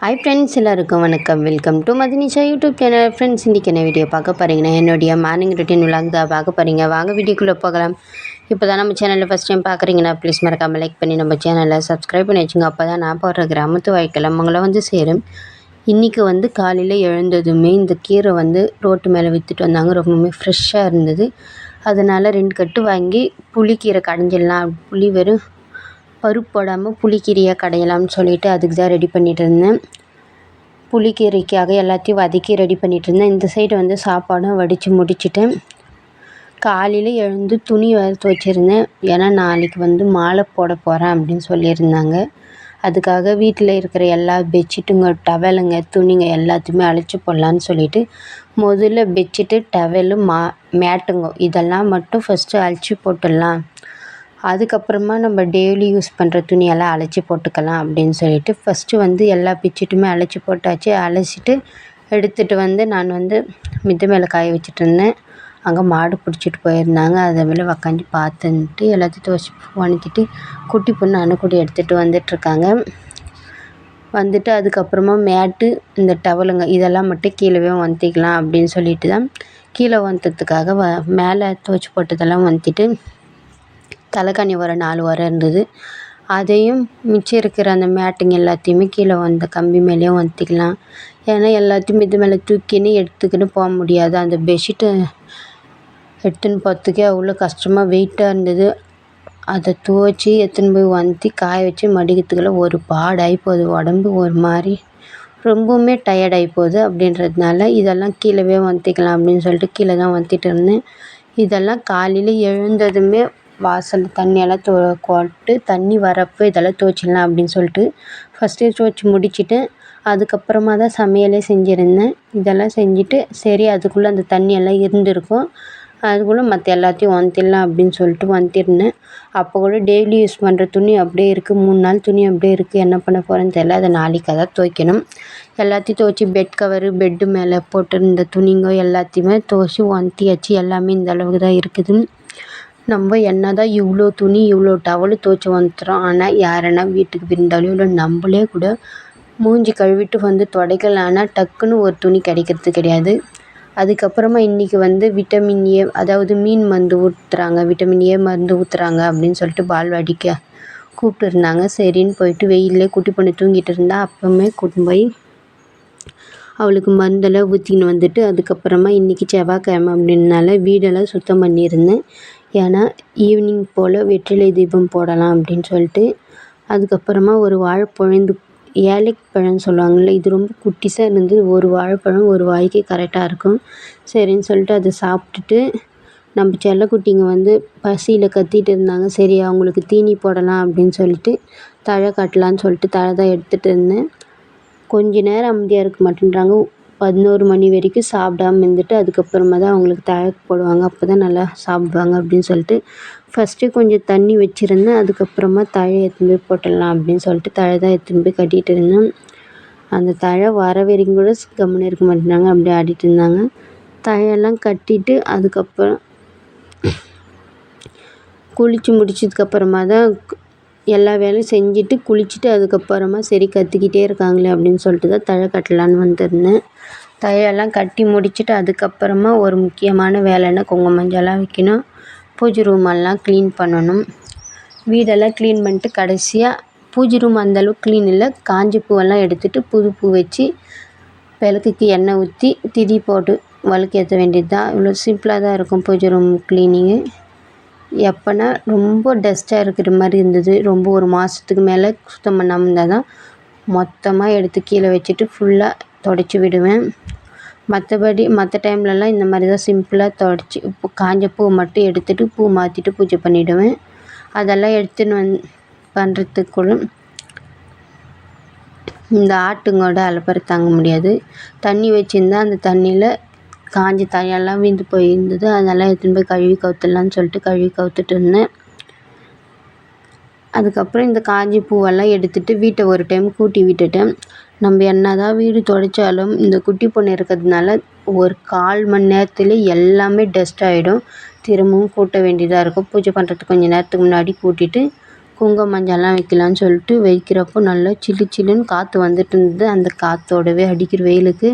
Hi friends எல்லாருக்கும் வணக்கம். Welcome to Madhinisha YouTube channel friends இன்றைக்கி என்ன வீடியோ பார்க்க போகிறீங்கன்னா என்னுடைய மார்னிங் ரொட்டீன் விலாக் தான் பார்க்க போகிறீங்க வாங்க வீடியோக்குள்ளே போகலாம். இப்போ தான் நம்ம சேனலில் ஃபஸ்ட் டைம் பார்க்குறீங்கன்னா ப்ளீஸ் மறக்காமல் லைக் பண்ணி நம்ம சேனலை சப்ஸ்கிரைப் பண்ணி வச்சுங்க. அப்போ தான் நான் போடுற கிராமத்து வாய்க்கெல்லாம் அவங்கள வந்து சேரும். இன்றைக்கி வந்து காலையில் எழுந்ததுமே இந்த கீரை வந்து ரோட்டு மேலே விற்றுட்டு வந்தாங்க. ரொம்பவுமே ஃப்ரெஷ்ஷாக இருந்தது. அதனால் ரெண்டு கட்டு வாங்கி புளிக்கீரை கடைஞ்சிடலாம். புளி வெறும் பருப்பு போடாமல் புளிக்கீரையை கடையலாம்னு சொல்லிட்டு அதுக்கு தான் ரெடி பண்ணிகிட்டு இருந்தேன் புளிக்கீரைக்காக எல்லாத்தையும் வதக்கி ரெடி பண்ணிகிட்டு இருந்தேன் இந்த சைடு வந்து சாப்பாடும் வடித்து முடிச்சிட்டேன். காலையில் எழுந்து துணி வறுத்து வச்சுருந்தேன். ஏன்னா நாளைக்கு வந்து மாலை போட போகிறேன் அப்படின்னு சொல்லியிருந்தாங்க. அதுக்காக வீட்டில் இருக்கிற எல்லா பெட்ஷீட்டுங்க டவலுங்க துணிங்க எல்லாத்தையுமே அழைச்சி போடலான்னு சொல்லிட்டு முதல்ல பெட்ஷீட்டு டவலு மா மேட்டுங்க இதெல்லாம் மட்டும் ஃபஸ்ட்டு அழிச்சு போட்டுடலாம். அதுக்கப்புறமா நம்ம டெய்லி யூஸ் பண்ணுற துணியெல்லாம் அலசி போட்டுக்கலாம் அப்படின்னு சொல்லிட்டு ஃபஸ்ட்டு வந்து எல்லா பெட்ஷீட்டுமே அலசி போட்டாச்சு. அலசிட்டு எடுத்துகிட்டு வந்து நான் வந்து மித்த மேலே காய வச்சுட்டு இருந்தேன். அங்கே மாடு பிடிச்சிட்டு போயிருந்தாங்க. அதை மேலே உக்காந்து பார்த்துன்ட்டு எல்லாத்தையும் துவச்சி வணக்கிட்டு குட்டி பொண்ணு அணுக்குடி எடுத்துகிட்டு வந்துட்டுருக்காங்க வந்துட்டு அதுக்கப்புறமா மேட்டு இந்த டவலுங்க இதெல்லாம் மட்டும் கீழே வந்துக்கலாம் அப்படின்னு சொல்லிட்டு தான் கீழே வந்ததுக்காக வ மேலே துவச்சி போட்டதெல்லாம் வந்துட்டு தலைகாணி உரம் நாலு உரம் இருந்தது. அதையும் மிச்சம் இருக்கிற அந்த மேட்டுங்க எல்லாத்தையுமே கீழே வந்த கம்பி மேலேயும் வந்துக்கலாம். ஏன்னா எல்லாத்தையும் இது மேலே தூக்கின்னு எடுத்துக்கின்னு போக முடியாது. அந்த பெட்ஷீட்டை எடுத்துன்னு போகிறதுக்கே அவ்வளோ கஷ்டமாக வெயிட்டாக இருந்தது. அதை துவச்சி எடுத்துன்னு போய் வந்து காய வச்சு மடிக்கிறதுக்குள்ள ஒரு பாடாகி போகுது. உடம்பு ஒரு மாதிரி ரொம்பவுமே டயர்டாகி போகுது அப்படின்றதுனால இதெல்லாம் கீழவே வந்துக்கலாம் அப்படின்னு சொல்லிட்டு கீழே தான் வந்துட்டு இருந்தேன். இதெல்லாம் காலையில் எழுந்ததுமே வாசல் தண்ணியெல்லாம் தொ கொட்டு தண்ணி வரப்போ இதெல்லாம் துவச்சிடலாம் அப்படின்னு சொல்லிட்டு ஃபஸ்ட்டே துவைச்சி முடிச்சுட்டு அதுக்கப்புறமா தான் சமையலே செஞ்சுருந்தேன். இதெல்லாம் செஞ்சுட்டு சரி அதுக்குள்ளே அந்த தண்ணியெல்லாம் இருந்திருக்கும். அதுக்குள்ளே மற்ற எல்லாத்தையும் வந்துடலாம் அப்படின்னு சொல்லிட்டு வந்துருந்தேன். அப்போ கூட டெய்லி யூஸ் பண்ணுற துணி அப்படியே இருக்குது மூணு நாள் துணி அப்படியே இருக்குது என்ன பண்ண போகிறேன்னு தெரில அதை நாளைக்கு தான் துவைக்கணும். எல்லாத்தையும் துவைச்சி பெட் கவரு பெட்டு மேலே போட்டிருந்த துணிங்க எல்லாத்தையுமே துவைச்சி ஒந்தியாச்சு எல்லாமே இந்த அளவுக்கு தான் இருக்குது. நம்ம என்ன தான் இவ்வளோ துணி இவ்வளோ டவலு துவைச்சி வந்துடுறோம் ஆனால் யாருன்னா வீட்டுக்கு விருந்தாளியோ இல்லை நம்மளே கூட மூஞ்சி கழுவிட்டு வந்து துடைக்கலான்னா டக்குன்னு ஒரு துணி கிடைக்கிறது கிடையாது. அதுக்கப்புறமா இன்றைக்கி வந்து விட்டமின் ஏ அதாவது மீன் மருந்து ஊற்றுறாங்க விட்டமின் ஏ மருந்து ஊற்றுறாங்க அப்படின்னு சொல்லிட்டு பால்வாடிக்க கூப்பிட்டு இருந்தாங்க. சரின்னு போயிட்டு வெயிலே குட்டி பொண்ணு தூங்கிட்டு இருந்தா அப்போவுமே கூட்டின்னு போய் அவளுக்கு மருந்தெல்லாம் ஊற்றின்னு வந்துட்டு அதுக்கப்புறமா இன்றைக்கி செவ்வாய்க்கிழமை அப்படின்னால வீடெல்லாம் சுத்தம் பண்ணியிருந்தேன். ஏன்னா ஈவினிங் போல் வெற்றிலை தீபம் போடலாம் அப்படின்னு சொல்லிட்டு அதுக்கப்புறமா ஒரு வாழைப்பழம் இந்த ஏலக்கிப்பழம்னு சொல்லுவாங்கள்ல இது ரொம்ப குட்டிஸாக இருந்து ஒரு வாழைப்பழம் ஒரு வாய்க்கு கரெக்டாக இருக்கும். சரின்னு சொல்லிட்டு அதை சாப்பிட்டுட்டு நம்ம செல்லக்குட்டிங்க வந்து பசியில் கத்திட்டு இருந்தாங்க. சரி அவங்களுக்கு தீனி போடலாம் அப்படின்னு சொல்லிட்டு தழை கட்டலான்னு சொல்லிட்டு தழை தான் எடுத்துகிட்டு இருந்தேன். கொஞ்ச நேரம் அமைதியாக இருக்க மாட்டேன்றாங்க. பதினோரு மணி வரைக்கும் சாப்பிடாம இருந்துட்டு அதுக்கப்புறமா தான் அவங்களுக்கு தழை போடுவாங்க. அப்போ தான் நல்லா சாப்பிடுவாங்க அப்படின்னு சொல்லிட்டு ஃபஸ்ட்டு கொஞ்சம் தண்ணி வச்சுருந்தேன். அதுக்கப்புறமா தழையை எடுத்துன்னு போய் போட்டுடலாம் அப்படின்னு சொல்லிட்டு தழை தான் எடுத்துன்னு போய் கட்டிகிட்டு இருந்தேன். அந்த தழை வர வரைக்கும் கூட கம்முன்னு இருக்க மாட்டேனாங்க அப்படியே ஆடிட்டு இருந்தாங்க. தழையெல்லாம் கட்டிட்டு அதுக்கப்புறம் குளித்து முடிச்சதுக்கப்புறமா தான் எல்லா வேலையும் செஞ்சுட்டு குளிச்சுட்டு அதுக்கப்புறமா சரி கத்திக்கிட்டே இருக்காங்களே அப்படின்னு சொல்லிட்டு தான் தழை கட்டலான்னு வந்திருந்தேன். தழையெல்லாம் கட்டி முடிச்சுட்டு அதுக்கப்புறமா ஒரு முக்கியமான வேலைன்னா குங்கும மஞ்சள்லாம் வைக்கணும். பூஜை ரூமெல்லாம் க்ளீன் பண்ணணும். வீடெல்லாம் க்ளீன் பண்ணிட்டு கடைசியாக பூஜை ரூம் அந்தளவுக்கு க்ளீன் இல்லை. காஞ்ச பூவெல்லாம் எடுத்துகிட்டு புது பூ வச்சு விளக்குக்கு எண்ணெய் ஊற்றி திதி போட்டு விளக்கு ஏற்ற வேண்டியது தான் இவ்வளோ சிம்பிளாக தான் இருக்கும் பூஜை ரூம் க்ளீனிங்கு எப்போன்னா ரொம்ப டஸ்ட்டாக இருக்கிற மாதிரி இருந்தது. ரொம்ப ஒரு மாதத்துக்கு மேலே சுத்தம் பண்ணாமல் இருந்தால் தான் மொத்தமாக எடுத்து கீழே வச்சுட்டு ஃபுல்லாக தொடச்சி விடுவேன். மற்றபடி மற்ற டைம்லலாம் இந்த மாதிரி தான் சிம்பிளாக தொடச்சி இப்போ காஞ்ச பூ மட்டும் எடுத்துகிட்டு பூ மாற்றிட்டு பூஜை பண்ணிவிடுவேன் அதெல்லாம் எடுத்துன்னு வந் பண்ணுறதுக்குள்ள இந்த ஆட்டுங்களோட அலப்பறை தாங்க முடியாது. தண்ணி வச்சுருந்தா அந்த தண்ணியில் காஞ்ச தழையெல்லாம் வீழ்ந்து போயிருந்தது. அதெல்லாம் எடுத்துன்னு போய் கழுவி கவுத்துடலான்னு சொல்லிட்டு கழுவி கவுத்துட்டு இருந்தேன். அதுக்கப்புறம் இந்த காஞ்சி பூவெல்லாம் எடுத்துகிட்டு வீட்டை ஒரு டைம் கூட்டி விட்டுட்டேன். நம்ம என்ன தான் வீடு துடைச்சாலும் இந்த குட்டி பொண்ணு இருக்கிறதுனால ஒரு கால் மணி நேரத்தில் எல்லாமே டஸ்ட் ஆகிடும் திரும்பவும் கூட்ட வேண்டியதாக இருக்கும். பூஜை பண்ணுறதுக்கு கொஞ்சம் நேரத்துக்கு முன்னாடி கூட்டிட்டு குங்கும மஞ்சள்லாம் வைக்கலான்னு சொல்லிட்டு வைக்கிறப்போ நல்லா சில்லு சில்லுன்னு காற்று வந்துட்டு இருந்தது. அந்த காற்றோடவே அடிக்கிற வெயிலுக்கு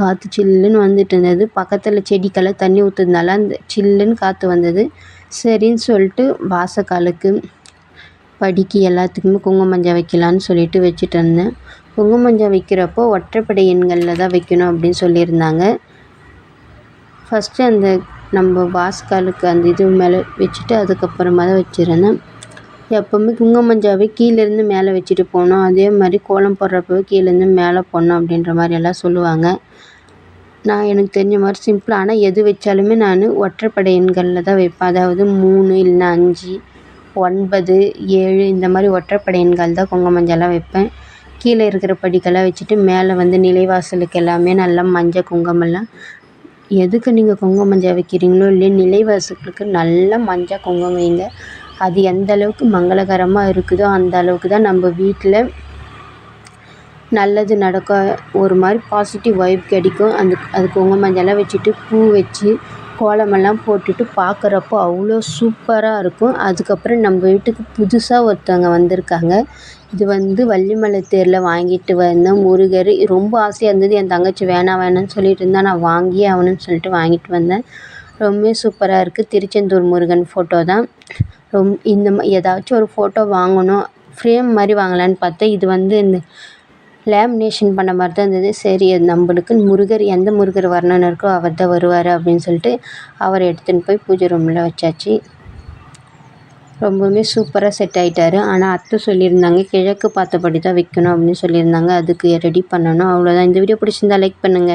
காற்று சில்லுன்னு வந்துட்டு இருந்தது. பக்கத்தில் செடிக்கெல்லாம் தண்ணி ஊற்றுறதுனால அந்த சில்லுன்னு காற்று வந்தது. சரின்னு சொல்லிட்டு வாசக்காலுக்கு படிக்கு எல்லாத்துக்குமே குங்குமம் மஞ்சள் வைக்கலான்னு சொல்லிட்டு வச்சுட்டு இருந்தேன். குங்குமம் மஞ்சள் வைக்கிறப்போ ஒற்றைப்படை எண்களில் தான் வைக்கணும் அப்படின்னு சொல்லியிருந்தாங்க. ஃபஸ்ட்டு அந்த நம்ம வாசக்காலுக்கு அந்த இது மேலே வச்சுட்டு அதுக்கப்புறமா தான் வச்சுருந்தேன். எப்போவுமே குங்குமஞ்சாவே கீழேருந்து மேலே வச்சுட்டு போகணும் அதே மாதிரி கோலம் போடுறப்பவே கீழேருந்து மேலே போடணும் அப்படின்ற மாதிரி எல்லாம் சொல்லுவாங்க. நான் எனக்கு தெரிஞ்ச மாதிரி சிம்பிளாக ஆனால் எது வச்சாலுமே நான் ஒற்றைப்படை எண்களில் தான் வைப்பேன். அதாவது மூணு இல்லைன்னா அஞ்சு ஒன்பது ஏழு இந்த மாதிரி ஒற்றைப்படை எண்கள் தான் குங்கும மஞ்சள்லாம் வைப்பேன். கீழே இருக்கிற படிக்கெல்லாம் வச்சுட்டு மேலே வந்து நிலைவாசலுக்கு எல்லாமே நல்லா மஞ்சள் குங்குமம்லாம். எதுக்கு நீங்கள் குங்குமம் மஞ்சள் வைக்கிறீங்களோ இல்லையோ நிலைவாசலுக்கு நல்லா மஞ்சள் குங்குமம் வைங்க. அது எந்த அளவுக்கு மங்களகரமாக இருக்குதோ அந்த அளவுக்கு தான் நம்ம வீட்டில் நல்லது நடக்க ஒரு மாதிரி பாசிட்டிவ் வைப் கிடைக்கும். அந்த அதுக்கு உங்க மஞ்சள்லாம் வச்சுட்டு பூ வச்சு கோலமெல்லாம் போட்டுட்டு பார்க்குறப்போ அவ்வளோ சூப்பராக இருக்கும். அதுக்கப்புறம் நம்ம வீட்டுக்கு புதுசாக ஒருத்தவங்க வந்திருக்காங்க. இது வந்து வள்ளிமலை தேரில் வாங்கிட்டு வந்தேன் முருகர். ரொம்ப ஆசையாக இருந்தது என் தங்கச்சி வேணாம் வேணாம்னு சொல்லிட்டு இருந்தால் நான் வாங்கியே ஆகணும்னு சொல்லிட்டு வாங்கிட்டு வந்தேன். ரொம்பவே சூப்பராக இருக்குது திருச்செந்தூர் முருகன் ஃபோட்டோ தான். ரொம் இந்த மா ஏதாச்சும் ஒரு ஃபோட்டோ வாங்கணும். ஃப்ரேம் மாதிரி வாங்கலான்னு பார்த்தேன் இது வந்து இந்த லேமினேஷன் பண்ண மாதிரி தான் இருந்தது. சரி நம்மளுக்கு முருகர் எந்த முருகர் வரணும்னு இருக்கோ அவர் தான் வருவார் அப்படின்னு சொல்லிட்டு அவரை எடுத்துன்னு போய் பூஜை ரூமில் வச்சாச்சு. ரொம்பவுமே சூப்பராக செட் ஆகிட்டாரு ஆனால் அத்தை சொல்லியிருந்தாங்க கிழக்கு பார்த்தபடி தான் வைக்கணும் அப்படின்னு சொல்லியிருந்தாங்க. அதுக்கு ரெடி பண்ணணும். அவ்வளோதான் இந்த வீடியோ பிடிச்சிருந்தா லைக் பண்ணுங்கள்